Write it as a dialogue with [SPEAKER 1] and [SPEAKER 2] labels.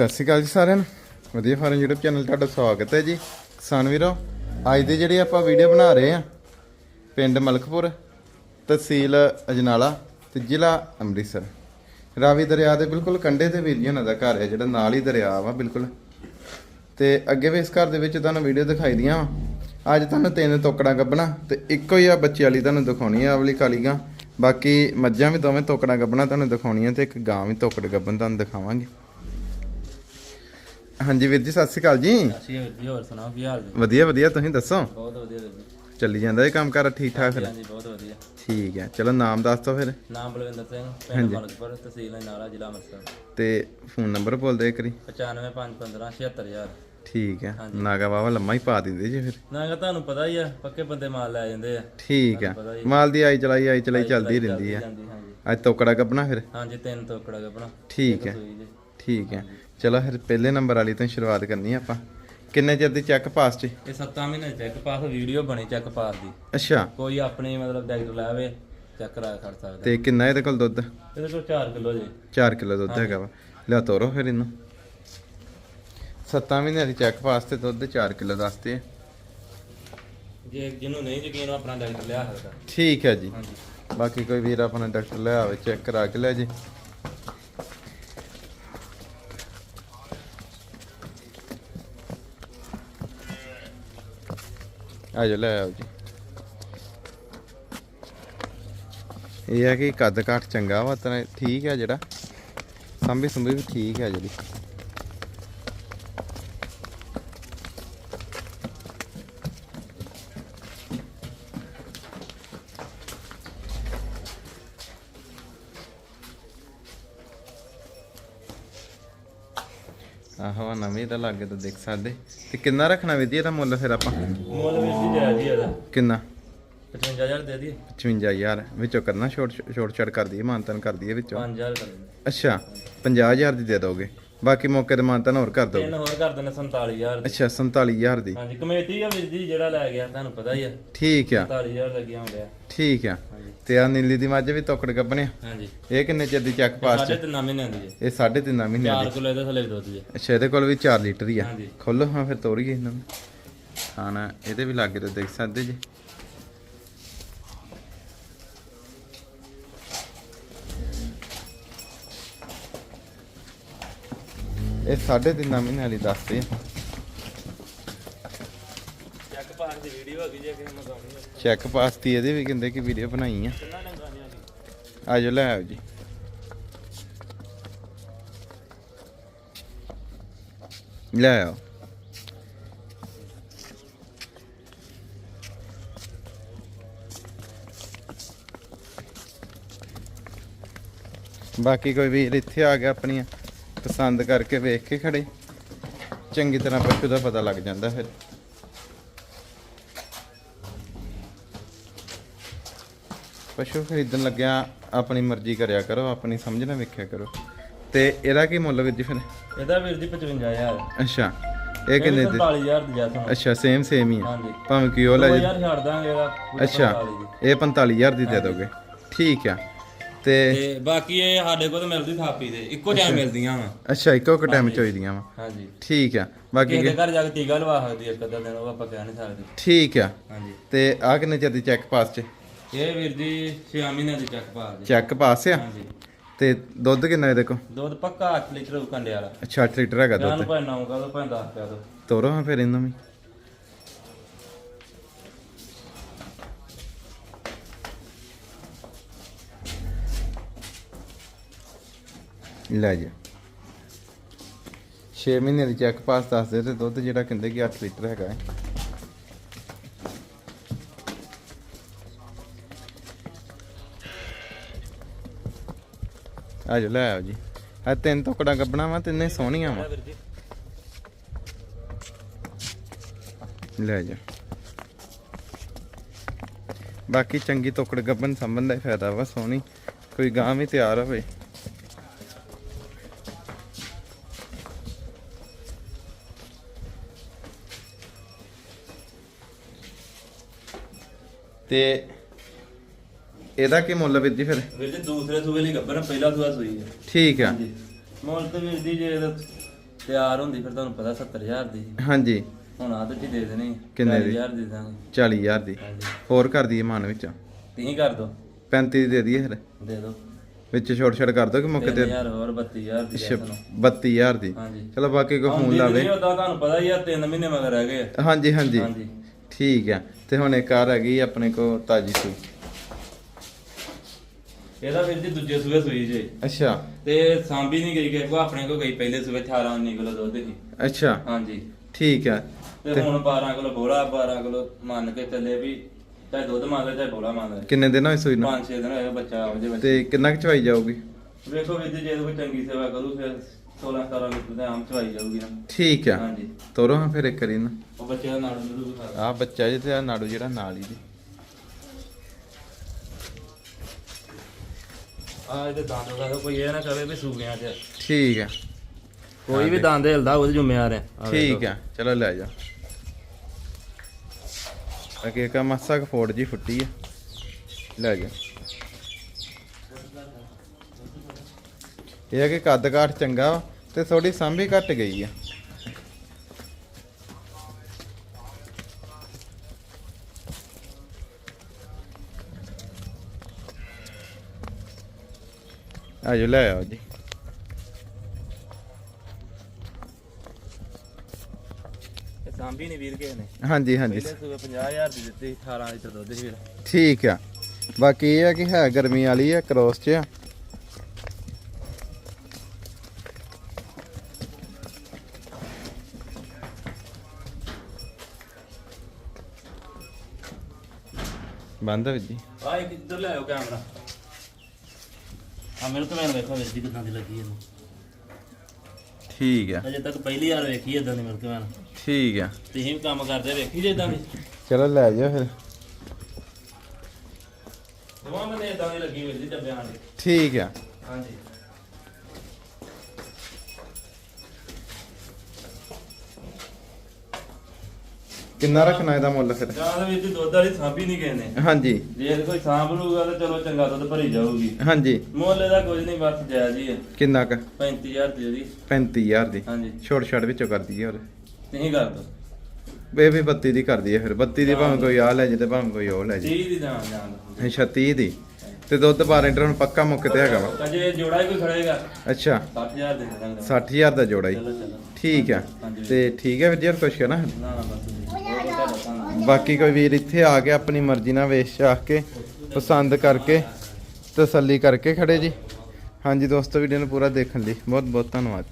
[SPEAKER 1] ਸਤਿ ਸ਼੍ਰੀ ਅਕਾਲ ਜੀ ਸਾਰਿਆਂ ਨੂੰ। ਵਧੀਆ ਫਾਰਮ YouTube ਚੈਨਲ ਤੁਹਾਡਾ ਸਵਾਗਤ ਹੈ ਜੀ। ਕਿਸਾਨ ਵੀਰੋ, ਅੱਜ ਦੀ ਜਿਹੜੀ ਆਪਾਂ ਵੀਡੀਓ ਬਣਾ ਰਹੇ ਆ ਪਿੰਡ ਮਲਕਪੁਰ, ਤਹਿਸੀਲ ਅਜਨਾਲਾ ਤੇ ਜ਼ਿਲ੍ਹਾ ਅੰਮ੍ਰਿਤਸਰ। ਰਾਵੀ ਦਰਿਆ ਦੇ ਬਿਲਕੁਲ ਕੰਢੇ ਤੇ ਵੀਰ ਜੀ ਉਹਨਾਂ ਦਾ ਘਰ ਹੈ, ਜਿਹੜਾ ਨਾਲ ਹੀ ਦਰਿਆ ਵਾ ਬਿਲਕੁਲ। ਤੇ ਅੱਗੇ ਵੀ ਇਸ ਘਰ ਦੇ ਵਿੱਚ ਤੁਹਾਨੂੰ ਵੀਡੀਓ ਦਿਖਾਈ ਦੀਆਂ ਵਾ। ਅੱਜ ਤੁਹਾਨੂੰ ਤਿੰਨ ਤੋਕੜਾਂ ਗੱਬਣਾ ਤੇ ਇੱਕੋ ਹੀ ਆ ਬੱਚੇ ਵਾਲੀ ਤੁਹਾਨੂੰ ਦਿਖਾਉਣੀ ਆ ਅਵਲੀ ਕਾਲੀ ਗਾਂ। ਬਾਕੀ ਮੱਝਾਂ ਵੀ ਦੋਵੇਂ ਤੋਕੜਾਂ ਗੱਬਣਾ ਤੁਹਾਨੂੰ ਦਿਖਾਉਣੀਆਂ ਤੇ ਇੱਕ ਗਾਂ ਵੀ ਤੋਕੜ ਗੱਬਣ ਤੁਹਾਨੂੰ ਦਿਖਾਵਾਂਗੇ। ਹਾਂਜੀ ਵੀਰ ਜੀ ਸਤਿ ਸ਼੍ਰੀ ਅਕਾਲ ਜੀ।
[SPEAKER 2] ਅਸੀਂ ਵਧੀਆ ਹੋਰ ਸੁਣਾਓ ਕੀ ਹਾਲ ਜੀ?
[SPEAKER 1] ਵਧੀਆ ਵਧੀਆ ਤੁਸੀਂ ਦੱਸੋ?
[SPEAKER 2] ਬਹੁਤ ਵਧੀਆ ਜੀ।
[SPEAKER 1] ਚੱਲੀ ਜਾਂਦਾ ਇਹ ਕੰਮ ਕਰ ਠੀਕ ਠਾਕ ਫਿਰ?
[SPEAKER 2] ਹਾਂਜੀ ਬਹੁਤ ਵਧੀਆ।
[SPEAKER 1] ਠੀਕ ਹੈ ਚਲੋ ਨਾਮ ਦੱਸ ਦਿਓ ਫਿਰ।
[SPEAKER 2] ਨਾਮ ਬਲਵਿੰਦਰ ਸਿੰਘ ਪਿੰਡ ਮਲਕਪੁਰ ਤਹਿਸੀਲ ਨਾਲਾ ਜ਼ਿਲ੍ਹਾ ਅੰਮ੍ਰਿਤਸਰ।
[SPEAKER 1] ਤੇ ਫੋਨ ਨੰਬਰ ਬੋਲ ਦੇ ਕਰੀ
[SPEAKER 2] 95515 76000
[SPEAKER 1] ਠੀਕ ਹੈ ਨਾਗਾ ਬਾਵਾ ਲੰਮਾ ਹੀ ਪਾ ਦਿੰਦੇ ਜੀ ਫਿਰ।
[SPEAKER 2] ਨਾ ਕਿ ਤੁਹਾਨੂੰ ਪਤਾ ਹੀ ਆ ਪੱਕੇ ਬੰਦੇ ਮਾਲ ਲੈ ਜਾਂਦੇ ਆ।
[SPEAKER 1] ਠੀਕ ਹੀ ਮਾਲ ਦੀ ਆਈ ਚਲਾਈ ਆਈ ਚਲਾਈ ਚੱਲਦੀ ਰਹਿੰਦੀ
[SPEAKER 2] ਹਾਂਜੀ।
[SPEAKER 1] ਅੱਜ ਤੋਕੜਾ ਕੱਪਣਾ ਫਿਰ?
[SPEAKER 2] ਹਾਂਜੀ ਤਿੰਨ ਤੋਕੜਾ ਗੱਪਣਾ।
[SPEAKER 1] ਠੀਕ ਹੈ। ਠੀਕ ਹੈ। ਚਲੋ ਫਿਰ ਪਹਿਲੇ ਨੰਬਰ ਵਾਲੀ ਤੋਂ ਸ਼ੁਰੂਆਤ ਕਰਨੀ ਆ ਆਪਾਂ। ਕਿੰਨੇ ਚਿਰ ਦੀ ਚੈੱਕ ਪਾਸ ਚ
[SPEAKER 2] ਇਹ 7 ਮਹੀਨੇ ਚੈੱਕ ਪਾਸ ਵੀਡੀਓ ਬਣੀ ਚੈੱਕ ਪਾਸ ਦੀ।
[SPEAKER 1] ਅੱਛਾ।
[SPEAKER 2] ਕੋਈ ਆਪਣੀ ਮਤਲਬ ਡਾਕਟਰ ਲਾਵੇ ਚੈੱਕ ਕਰਾ ਖੜ ਸਕਦਾ।
[SPEAKER 1] ਤੇ ਕਿੰਨਾ ਇਹਦੇ ਕੋਲ ਦੁੱਧ?
[SPEAKER 2] ਇਹਦੇ ਕੋਲ 4 ਕਿਲੋ ਜੀ।
[SPEAKER 1] 4 ਕਿਲੋ ਦੁੱਧ ਹੈਗਾ ਵਾ। ਲਿਆ ਤੋਰੋ ਫਿਰ ਇਹਨੂੰ। 7 ਮਹੀਨੇ ਦੀ ਚੈੱਕ ਪਾਸ ਤੇ ਦੁੱਧ 4 ਕਿਲੋ ਦੱਸਦੇ ਆ।
[SPEAKER 2] ਜੇ ਜਿਹਨੂੰ ਨਹੀਂ ਯਕੀਨ ਆਪਣਾ ਡਾਕਟਰ ਲਿਆ ਸਕਦਾ।
[SPEAKER 1] ਠੀਕ ਹੈ ਜੀ। ਬਾਕੀ ਕੋਈ ਵੀਰ ਆਪਣਾ ਡਾਕਟਰ ਲੈ ਆਵੇ ਚੈੱਕ ਕਰਾ ਕੇ ਲੈ ਜੇ। ਆ ਜਾ ਲੈ ਆਓ ਜੀ। ਇਹ ਹੈ ਕਿ ਕੱਦ ਕਾਠ ਚੰਗਾ ਵਾ, ਤਾਂ ਠੀਕ ਹੈ ਜਿਹੜਾ। ਸੰਭੀ ਸੰਭੀ ਵੀ ਠੀਕ ਹੈ ਜਿਹੜੀ। ਆਹੋ ਨਵੀਂ ਤਾਂ ਲੱਗੇ ਤਾਂ ਦੇਖ ਸਕਦੇ। ਤੇ ਕਿੰਨਾ ਰੱਖਣਾ ਵਿਧੀ ਇਹਦਾ ਮੁੱਲ ਫਿਰ ਆਪਾਂ?
[SPEAKER 2] ਮੁੱਲ ਵੀਰ ਜੀ ਜਾਇਜ਼ ਹੀ ਇਹਦਾ।
[SPEAKER 1] ਕਿੰਨਾ?
[SPEAKER 2] 55000 ਦੇ ਦਈਏ
[SPEAKER 1] 55000 ਵਿੱਚੋਂ ਕਰਨਾ ਛੋਟ ਛੋਟ ਛੜ ਕਰ ਦਈਏ ਮਾਨਤਨ ਕਰ ਦਈਏ ਵਿੱਚੋਂ।
[SPEAKER 2] 5000 ਕਰ ਦਿੰਦੇ
[SPEAKER 1] ਅੱਛਾ 50000 ਦੀ ਦੇ ਦੋਗੇ। ਬਾਕੀ ਮੌਕੇ ਤੇ ਮਾਨਤਨ ਹੋਰ ਕਰ
[SPEAKER 2] ਤਿੰਨ ਹੋਰ ਕਰ ਦਿੰਦੇ 47000
[SPEAKER 1] ਅੱਛਾ 47000 ਦੀ।
[SPEAKER 2] ਹਾਂਜੀ ਕਮੇਟੀ ਆ ਵੀਰ ਜੀ ਜਿਹੜਾ ਲੈ ਗਿਆ ਤੁਹਾਨੂੰ ਪਤਾ ਹੀ ਆ।
[SPEAKER 1] ਠੀਕ ਆ।
[SPEAKER 2] 47000 ਲੱਗਿਆ ਹੁੰਦਿਆ
[SPEAKER 1] ਠੀਕ ਆ।
[SPEAKER 2] ਹਾਂਜੀ।
[SPEAKER 1] ਤੇ ਆ ਨੀਲੀ ਦੀ ਮੱਝ ਵੀ ਤੋਕੜ ਕੱਪਣੇ
[SPEAKER 2] ਹਾਂਜੀ।
[SPEAKER 1] ਇਹ ਕਿੰਨੇ ਚਿਰ ਦੀ ਚੱਕ ਪਾਸ
[SPEAKER 2] ਸਾਡੇ
[SPEAKER 1] ਚ?
[SPEAKER 2] ਤੇ ਨਾਮੇ ਨੇ ਆਂਦੀ ਹੈ
[SPEAKER 1] ਇਹ 3.5 ਮਹੀਨੇ
[SPEAKER 2] 4 ਕਿਲੋ ਇਹਦੇ ਥੱਲੇ ਵੀ ਦੁੱਧ ਜੀ
[SPEAKER 1] ਅੱਛਾ ਇਹਦੇ ਕੋਲ ਵੀ 4 ਲੀਟਰ ਹੀ ਆ।
[SPEAKER 2] ਹਾਂਜੀ।
[SPEAKER 1] ਖੋਲੋ ਹਾਂ ਫਿਰ ਤੋਰੀਏ ਇਹਨਾਂ ਨੂੰ। ਖਾਣਾ ਇਹਦੇ ਵੀ ਲਾਗੇ ਤੇ ਦੇਖ ਸਕਦੇ ਜੀ। ਇਹ ਸਾਢੇ ਤਿੰਨ ਮਹੀਨੇ ਵਾਲੀ ਦੱਸਦੇ ਆ
[SPEAKER 2] ਚੈੱਕ ਪਾਸ ਦੀ ਵੀਡੀਓ ਹੈਗੀ ਜੇ ਕਿਸੇ ਮਗਾਉਣੀ ਹੈ
[SPEAKER 1] ਚੈੱਕ ਪਾਸ ਦੀ ਇਹਦੇ ਵੀ ਕਹਿੰਦੇ ਕਿ ਵੀਡੀਓ ਬਣਾਈ ਆ।
[SPEAKER 2] ਕਿੰਨਾ ਡੰਗਾ ਨਹੀਂ ਆਂਦੀ
[SPEAKER 1] ਆਜੋ ਲੈ ਆਓ ਜੀ। ਲੈ ਆਓ। ਬਾਕੀ ਕੋਈ ਵੀਰ ਇੱਥੇ ਆ ਗਿਆ ਆਪਣੀਆਂ। ਪਸੰਦ ਕਰਕੇ ਵੇਖ ਕੇ ਖੜੇ। ਚੰਗੀ ਤਰ੍ਹਾਂ ਪਸ਼ੂ ਦਾ ਪਤਾ ਲੱਗ ਜਾਂਦਾ ਫਿਰ। ਪਸ਼ੂ ਖਰੀਦਣ ਲੱਗਿਆ ਆਪਣੀ ਮਰਜ਼ੀ ਕਰਿਆ ਕਰੋ ਆਪਣੀ ਸਮਝ ਨਾਲ ਵੇਖਿਆ ਕਰੋ। ਤੇ ਇਹਦਾ ਕੀ ਮੁੱਲ ਵੀਰ ਜੀ ਫਿਰ?
[SPEAKER 2] ਇਹਦਾ ਵੀਰ ਜੀ 55000
[SPEAKER 1] ਅੱਛਾ ਇਹ ਕਿੰਨੇ ਦੇ?
[SPEAKER 2] 45000 ਦੀ ਜੈਸਨ
[SPEAKER 1] ਅੱਛਾ ਸੇਮ ਸੇਮ ਹੀ ਆ।
[SPEAKER 2] ਹਾਂਜੀ।
[SPEAKER 1] ਭਾਵੇਂ ਕੀ ਉਹ ਲੈ ਜੇ
[SPEAKER 2] 2000 ਛੱਡ ਦਾਂਗੇ ਇਹਦਾ
[SPEAKER 1] ਅੱਛਾ
[SPEAKER 2] 45 ਦੀ।
[SPEAKER 1] ਇਹ 45000 ਦੀ ਦੇ ਦੋਗੇ। ਠੀਕ ਆ। ਤੇ
[SPEAKER 2] ਤੇ ਬਾਕੀ ਇਹ ਸਾਡੇ ਕੋਲ ਤਾਂ ਮਿਲਦੀ ਥਾਪੀ ਦੇ ਇੱਕੋ ਟਾਈਮ ਮਿਲਦੀਆਂ ਵਾ।
[SPEAKER 1] ਅੱਛਾ ਇੱਕੋ ਕੁ ਟਾਈਮ ਚ ਹੋਈਆਂ ਵਾ।
[SPEAKER 2] ਹਾਂਜੀ।
[SPEAKER 1] ਠੀਕ ਆ ਬਾਕੀ
[SPEAKER 2] ਦੇ ਘਰ ਜਾ ਕੇ ਟੀਕਾ ਲਵਾ ਸਕਦੀ ਇੱਕ ਅੱਧਾ ਦਿਨ ਉਹ ਆਪਾਂ ਕਹਿ ਨਹੀਂ ਸਕਦੇ।
[SPEAKER 1] ਠੀਕ ਆ।
[SPEAKER 2] ਹਾਂਜੀ।
[SPEAKER 1] ਤੇ ਆ ਕਿੰਨੇ ਚਿਰ ਦੀ ਚੈੱਕ ਪਾਸ ਚ?
[SPEAKER 2] ਇਹ ਵੀਰ ਜੀ 6 ਮਹੀਨਿਆਂ ਦੀ ਚੱਕ ਪਾ ਦੇ
[SPEAKER 1] ਚੈੱਕ ਪਾਸ ਆ?
[SPEAKER 2] ਹਾਂਜੀ।
[SPEAKER 1] ਤੇ ਦੁੱਧ ਕਿੰਨਾ ਇਹਦੇ ਕੋ
[SPEAKER 2] ਦੁੱਧ ਪੱਕਾ 8 ਲੀਟਰ ਕੰਡੇ ਵਾਲਾ।
[SPEAKER 1] ਅੱਛਾ 8 ਲੀਟਰ ਹੈਗਾ
[SPEAKER 2] ਜਾਨ
[SPEAKER 1] ਦੁੱਧ
[SPEAKER 2] ਭਾਵੇਂ 9 ਕਾ ਭਾਵੇਂ 10 ਕਾ ਦੋ।
[SPEAKER 1] ਤੋਰੋ ਹਾਂ ਫਿਰ ਇਹਨਾਂ ਵੀ। ਲੈ ਜਾ। 6 ਮਹੀਨੇ ਦੀ ਚੈੱਕ ਪਾਸ ਦੱਸਦੇ ਤੇ ਦੁੱਧ ਜਿਹੜਾ ਕਹਿੰਦੇ ਕਿ 8 ਲੀਟਰ ਹੈਗਾ ਹੈ। ਆ ਜਾ, ਲੈ ਆਓ ਜੀ। ਆ ਤਿੰਨ ਟੁਕੜਾ ਗੱਬਣਾ ਵਾ ਤਿੰਨੇ ਸੋਹਣੀਆਂ ਵਾ। ਲੈ ਜਾ। ਬਾਕੀ ਚੰਗੀ ਤੋਕੜ ਗੱਬਨ ਸੰਬੰਧ ਦਾ ਹੀ ਫਾਇਦਾ ਵਾ, ਸੋਹਣੀ। ਕੋਈ ਗਾਂ ਵੀ ਤਿਆਰ ਹੋਵੇ। ਤੇ ਇਹਦਾ ਕੀ ਮੁੱਲ ਵੀਰ ਜੀ ਫਿਰ?
[SPEAKER 2] ਵੀਰ ਜੀ ਦੂਸਰੇ ਸੂਏ ਲਈ ਗੱਬਰ ਪਹਿਲਾ ਸੂਆ ਸੂਈ ਹੈ
[SPEAKER 1] ਠੀਕ ਆ।
[SPEAKER 2] ਹਾਂਜੀ। ਮੁੱਲ ਤੇ ਵੀਰ ਜੀ ਜੇ ਇਹਦਾ ਤਿਆਰ ਹੁੰਦੀ ਫਿਰ ਤੁਹਾਨੂੰ ਪਤਾ 70000 ਦੀ।
[SPEAKER 1] ਹਾਂਜੀ।
[SPEAKER 2] ਹੁਣ ਆ ਤੁਸੀਂ ਦੇ ਦੇਣੀ
[SPEAKER 1] ਕਿੰਨੇ ਦੀ?
[SPEAKER 2] 40000 ਦੇ ਦਾਂਗੇ।
[SPEAKER 1] 40000 ਦੀ।
[SPEAKER 2] ਹਾਂਜੀ।
[SPEAKER 1] ਹੋਰ ਕਰ ਦਈਏ ਮਾਨ ਵਿੱਚ।
[SPEAKER 2] ਤੁਸੀਂ ਕਰ ਦੋ।
[SPEAKER 1] 35 ਦੀ ਦੇ ਦਈਏ ਫਿਰ।
[SPEAKER 2] ਦੇ ਦੋ।
[SPEAKER 1] ਵਿੱਚ ਛੋਟ ਛੋਟ ਕਰ ਦੋ ਕਿ ਮੌਕੇ ਤੇ?
[SPEAKER 2] 3000 ਹੋਰ 32000 ਦੀ
[SPEAKER 1] ਅੱਛਾ,
[SPEAKER 2] ਦੇ ਤੁਹਾਨੂੰ
[SPEAKER 1] 32000 ਦੀ।
[SPEAKER 2] ਹਾਂਜੀ।
[SPEAKER 1] ਚਲੋ ਬਾਕੀ ਕੋਈ ਫੋਨ
[SPEAKER 2] ਆਉਂਦੀ
[SPEAKER 1] ਲਾਵੇ।
[SPEAKER 2] ਨਹੀਂ ਉਦਾਂ ਤੁਹਾਨੂੰ ਪਤਾ ਹੀ ਆ 3 ਮਹੀਨੇ ਮਗਰ ਰਹਿ ਗਏ ਆ।
[SPEAKER 1] ਹਾਂਜੀ ਹਾਂਜੀ।
[SPEAKER 2] ਹਾਂਜੀ।
[SPEAKER 1] ਠੀਕ ਆ। ਤੇ ਹੁਣ ਇੱਕ ਕਾਰ ਹੈਗੀ ਆਪਣੇ ਕੋ ਤਾਜੀ ਸੂਈ।
[SPEAKER 2] ਇਹਦਾ ਫਿਰ ਜੀ ਦੂਜੇ ਸੂਏ ਸੂਈ ਜੇ।
[SPEAKER 1] ਅੱਛਾ।
[SPEAKER 2] ਤੇ ਸਾਂਭੀ ਨਹੀਂ ਗਈ ਕਿ ਕੋ ਆਪਣੇ ਕੋ ਗਈ ਪਹਿਲੇ ਸੂਏ 18 19 ਕਿਲੋ ਦੁੱਧ ਸੀ
[SPEAKER 1] ਅੱਛਾ।
[SPEAKER 2] ਹਾਂਜੀ।
[SPEAKER 1] ਠੀਕ ਆ।
[SPEAKER 2] ਤੇ ਹੁਣ 12 ਕਿਲੋ ਬੋਲਾ 12 ਕਿਲੋ ਮੰਨ ਕੇ ਚੱਲੇ ਵੀ ਚਾਹੇ ਦੁੱਧ ਮੰਗਦਾ ਚਾਹੇ ਬੋਲਾ ਮੰਗਦਾ
[SPEAKER 1] ਕਿੰਨੇ ਦਿਨ ਹੋਏ ਸੂਈ ਨੂੰ?
[SPEAKER 2] 5-6 ਦਿਨ ਹੋਏ ਬੱਚਾ ਜੇ
[SPEAKER 1] ਤੇ ਕਿੰਨਾ ਕੁ ਚਵਾਈ ਜਾਊਗੀ?
[SPEAKER 2] ਵੇਖੋ ਵੀ ਜੇ ਕੋਈ ਚੰਗੀ ਸੇਵਾ ਕਰੂ ਫਿਰ 16-17 ਲੀਟਰ ਦੇ ਆਮ ਚਵਾਈ ਜਾਊਗੀ ਨਾ।
[SPEAKER 1] ਠੀਕ ਆ।
[SPEAKER 2] ਹਾਂਜੀ।
[SPEAKER 1] ਤੋਰੋ ਹਾਂ ਫਿਰ ਇੱਕ ਵਾਰੀ ਨਾ।
[SPEAKER 2] ਉਹ ਬੱਚੇ ਦਾ ਨਾੜ ਨੂੰ ਦਿਖਾ
[SPEAKER 1] ਆ ਬੱਚਾ ਜੀ ਤੇ ਆ ਨਾੜੂ ਜਿਹੜਾ ਨਾਲ ਹੀ ਦੀ
[SPEAKER 2] ਆ ਇਹਦੇ ਦੰਦ ਦਾ ਕੋਈ ਇਹ ਨਾ ਕਵੇ ਵੀ ਸੂਗਿਆਂ ਚ।
[SPEAKER 1] ਠੀਕ ਆ।
[SPEAKER 2] ਕੋਈ ਵੀ ਦੰਦ ਹਿਲਦਾ ਉਹਦੇ ਜ਼ਿੰਮੇਵਾਰ ਹੈ
[SPEAKER 1] ਠੀਕ ਆ। ਚਲੋ ਲੈ ਜਾ। ਅਕੇ ਕਾ ਮਾਸਾ ਕ ਫੋੜ ਜੀ ਫੁੱਟੀ ਆ। ਲੈ ਜਾ। ਇਹ ਆ ਕਿ ਕੱਦ ਕਾਠ ਚੰਗਾ ਤੇ ਥੋੜੀ ਸਾਂਭੀ ਘਟ ਗਈ ਆ। ਆਜੋ ਲੈ ਆਓ ਜੀ।
[SPEAKER 2] ਸਾਂਭੀ ਨਹੀਂ ਵੀਰ ਕੇ ਨੇ।
[SPEAKER 1] ਹਾਂਜੀ ਹਾਂਜੀ।
[SPEAKER 2] ਪਹਿਲੇ ਸੂਏ 50000 ਦੀ ਦਿੱਤੀ 18 ਲੀਟਰ ਦੁੱਧ ਸੀ ਵੀਰ।
[SPEAKER 1] ਠੀਕ ਆ। ਬਾਕੀ ਇਹ ਆ ਕਿ ਹੈ ਗਰਮੀ ਵਾਲੀ ਆ ਕ੍ਰੋਸ ਚ ਆ। ਬੰਦ ਆ ਵੀਰ ਜੀ
[SPEAKER 2] ਆ ਇੱਕ ਇੱਧਰ ਲੈ ਆਓ ਕੈਮਰਾ। ਆ ਮੇਰੇ ਤੋਂ ਮੈਂ ਵੇਖੋ ਵੀਰ ਜੀ ਕਿਦਾਂ ਦੀ ਲੱਗੀ ਇਹਨੂੰ।
[SPEAKER 1] ਠੀਕ ਆ।
[SPEAKER 2] ਅਜੇ ਤੱਕ ਪਹਿਲੀ ਵਾਰ ਵੇਖੀ ਇਦਾਂ ਦੀ ਮਿਲਕ ਮੈਂ
[SPEAKER 1] ਠੀਕ ਆ।
[SPEAKER 2] ਤੁਸੀਂ ਵੀ ਕੰਮ ਕਰਦੇ ਵੇਖੀ ਜੇ ਇਦਾਂ ਦੀ।
[SPEAKER 1] ਚਲੋ ਲੈ ਜਾਓ ਫਿਰ।
[SPEAKER 2] ਦੋਵਾਂ ਮੈਨੂੰ ਇਦਾਂ ਦੀ ਲੱਗੀ ਵੀਰ ਜੀ ਡੱਬਿਆਂ ਦੀ
[SPEAKER 1] ਠੀਕ ਆ।
[SPEAKER 2] ਹਾਂਜੀ।
[SPEAKER 1] ਕਿੰਨਾ ਰੱਖਣਾ ਇਹਦਾ ਮੁੱਲ ਫਿਰ?
[SPEAKER 2] ਜਾਂ ਜੀ ਦੁੱਧ ਵਾਲੀ ਸਾਂਭੀ ਨਹੀਂ ਗਏ ਨੇ।
[SPEAKER 1] ਹਾਂਜੀ।
[SPEAKER 2] ਜੇ ਕੋਈ ਸਾਂਭ ਲੂਗਾ ਤਾਂ ਚਲੋ ਚੰਗਾ ਦੁੱਧ ਭਰੀ ਜਾਊਗੀ।
[SPEAKER 1] ਹਾਂਜੀ।
[SPEAKER 2] ਮੁੱਲ ਇਹਦਾ ਕੁਝ ਨਹੀਂ ਬਸ ਜਾਇਜ਼ ਹੀ ਹੈ
[SPEAKER 1] ਕਿੰਨਾ ਕ?
[SPEAKER 2] 35000 ਦੀ ਜਿਹੜੀ।
[SPEAKER 1] 35000 ਦੀ।
[SPEAKER 2] ਹਾਂਜੀ।
[SPEAKER 1] ਛੋਟ ਛੜ ਵਿੱਚੋਂ ਕਰ ਦਈਏ ਹੋਰ।
[SPEAKER 2] ਤੁਸੀਂ ਕਰ ਦੋ।
[SPEAKER 1] ਇਹ ਵੀ 32 ਦੀ ਕਰ ਦਈਏ ਫਿਰ। 32 ਦੀ ਭਾਵੇਂ ਕੋਈ ਆ ਲੈ ਜੇ ਤੇ ਭਾਵੇਂ ਕੋਈ ਉਹ ਲੈ ਜੇ।
[SPEAKER 2] 30 ਦੀ ਜਾਣ ਜਾਣ
[SPEAKER 1] ਅੱਛਾ 30 ਦੀ। ਤੇ ਦੁੱਧ 12 ਲੀਟਰ ਹੁਣ ਪੱਕਾ ਮੁੱਕ ਤੇ ਹੈਗਾ ਵਾ।
[SPEAKER 2] ਅਜੇ ਜੋੜਾ ਹੀ ਕੋਈ ਖੜੇਗਾ।
[SPEAKER 1] ਅੱਛਾ।
[SPEAKER 2] 60000 ਦੇ ਦਾਂਗੇ
[SPEAKER 1] 60000 ਦਾ ਜੋੜਾ ਹੀ। ਠੀਕ ਆ। ਤੇ ਠੀਕ ਹੈ ਵੀਰ ਜੀ ਕੁਛ ਕਹਿਣਾ?
[SPEAKER 2] ਨਾ ਨਾ ਬਸ ਜੀ। ਉਹ ਤਾਂ ਤੁਹਾਡਾ ਧੰਨਵਾਦ।
[SPEAKER 1] ਬਾਕੀ ਕੋਈ ਵੀਰ ਇੱਥੇ ਆ ਕੇ ਆਪਣੀ ਮਰਜ਼ੀ ਨਾਲ ਵੇਚ ਚਾਖ ਕੇ, ਪਸੰਦ ਕਰਕੇ ਤਸੱਲੀ ਕਰਕੇ ਖੜੇ ਜੀ। ਹਾਂਜੀ ਦੋਸਤੋ ਵੀਡੀਓ ਨੂੰ ਪੂਰਾ ਦੇਖਣ ਲਈ ਬਹੁਤ ਬਹੁਤ ਧੰਨਵਾਦ